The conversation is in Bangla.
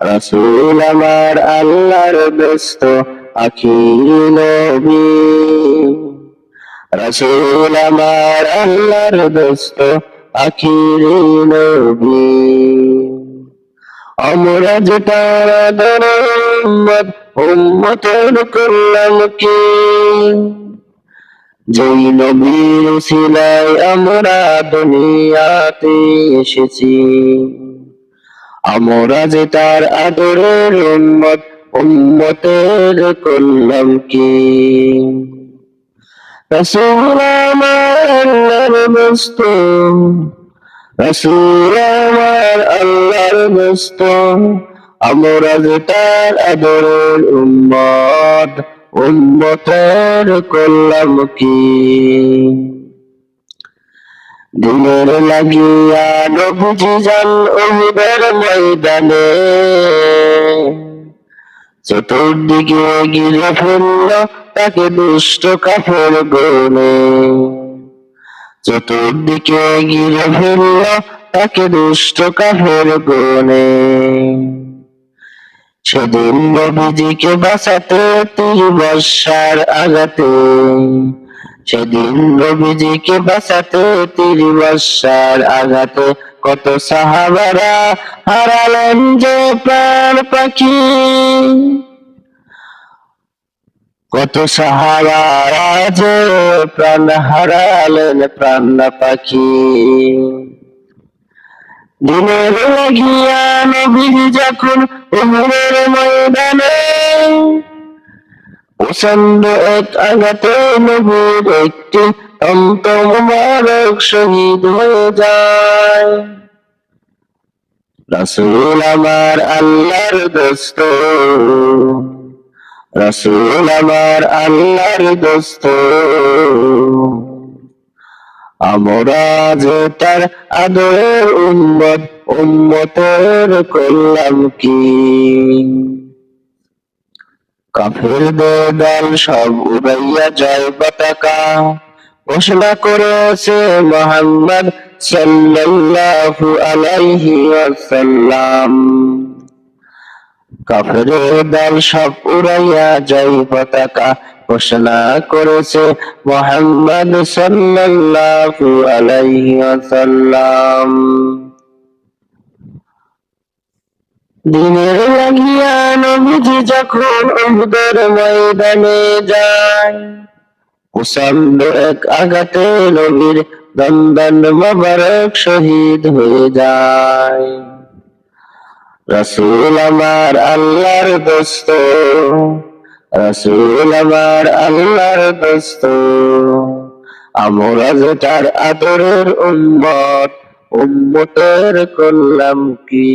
রসুল আমার আল্লাহর দোস্ত আখির নবী। রসুল আমার আল্লাহর আখির নবী। আমরা যেটা উম্মত, উম্মতের করলাম কি? যেই নবীর সিলাই আমরা দুনিয়াতে এসেছি। আমরা যে তার আদরের উম্মত, উম্মতের করলাম কি? আমার যে তার আদরের উম্মত, উম্মতের করলাম কি? দিনের লাগিয়া নবুঝি যান ওহিদের ময়দানে। চতুর্দিকে গিরে ফেলল তাকে দুষ্ট কাফের গনে চতুর্দিকে গিরে ফেলল তাকে দুষ্ট কাফের গনে সেদিন নবীজিকে বাঁচাতে তীর বর্ষার আঘাতে সেদিন নবীজিকে বাঁচাতে তীর বর্ষার আঘাতে কত সাহাবারা হারালেন যে প্রাণ পাখি। কত সাহাবারা যে প্রাণ হারালেন প্রাণ পাখি। দিনের লাগিয়া নবীজি যখন ময়দানে প্রচণ্ড এক আঘাতে নবীর একটি অন্ত মুবারক শহীদ হয়ে যায়। রাসূল আমার আল্লাহর দোস্ত। রাসূল আমার আল্লাহর দোস্ত। আমরা যে তার আদরের উম্মত, উম্মতের করলাম কি কাফের দল সব উড়াইয়া যায় পতাকা। ঘোষণা করেছে মোহাম্মদ সাল্লাল্লাহু আলাইহি ওয়াসাল্লাম। কাফের দল সব উড়াইয়া যায় পতাকা। ঘোষণা করেছে মোহাম্মদ সাল্লাল্লাহু আলাইহি ওয়াসাল্লাম। দিনের লাগিয়া নবীজি যখন উহুদের ময়দানে যায় প্রচণ্ড এক আঘাতে নবীর দন্দন মোবারক শহীদ হয়ে যায়। রসুল আমার আল্লাহর দোস্ত, রসুল আমার আল্লাহর দোস্ত, আমরা যেটার আদরের উম্মত, উম্মতের করলাম কি?